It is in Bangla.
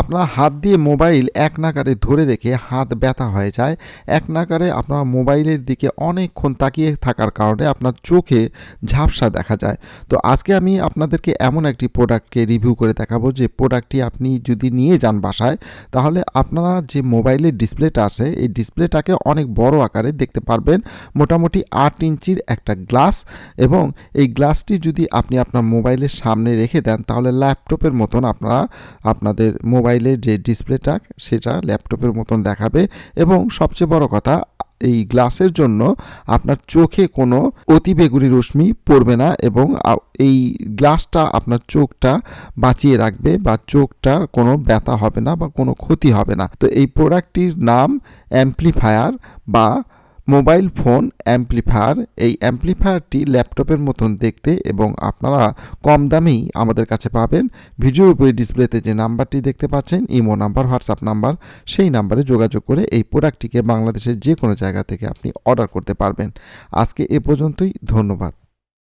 আপনার হাত দিয়ে মোবাইল এক নাগারে ধরে রেখে হাত ব্যথা হয়ে যায়। এক নাগারে আপনার মোবাইলের দিকে অনেকক্ষণ তাকিয়ে থাকার কারণে আপনার চোখে ঝাপসা দেখা যায়। তো আজকে আমি আপনাদেরকে এমন একটি প্রোডাক্টকে রিভিউ করে দেখাবো যে প্রোডাক্টটি আপনি যদি নিয়ে যান বাসায়, তাহলে আপনারা যে মোবাইলের ডিসপ্লেটা আছে, এই ডিসপ্লেটাকে অনেক বড় আকারে দেখতে পারবেন। মোটামুটি আট ইঞ্চির একটা গ্লাস এবং এই গ্লাসটি যদি আপনি আপনার মোবাইলের সামনে রেখে দেন, তাহলে ল্যাপটপের মতন আপনারা আপনাদের মোবাইলের যে ডিসপ্লেটা সেটা ল্যাপটপের মতন দেখাবে এবং সবচেয়ে বড় কথা, এই গ্লাসের জন্য আপনার চোখে কোনো অতিবেগুনি রশ্মি পড়বে না এবং এই গ্লাসটা আপনার চোখটা বাঁচিয়ে রাখবে বা চোখটার কোনো ব্যথা হবে না বা কোনো ক্ষতি হবে না। তো এই প্রোডাক্টটির নাম অ্যাম্পলিফায়ার বা মোবাইল ফোন অ্যাম্পলিফায়ার, এই অ্যাম্পলিফায়ারটি ল্যাপটপের মতন দেখতে এবং আপনারা কম দামেই আমাদের কাছে পাবেন। ভিডিওর উপরে ডিসপ্লেতে যে নাম্বারটি দেখতে পাচ্ছেন, ইমো নাম্বার, হোয়াটসঅ্যাপ নাম্বার, সেই নাম্বারে যোগাযোগ করে এই প্রোডাক্টটিকে বাংলাদেশের যে কোনো জায়গা থেকে আপনি অর্ডার করতে পারবেন। আজকে এ পর্যন্তই, ধন্যবাদ।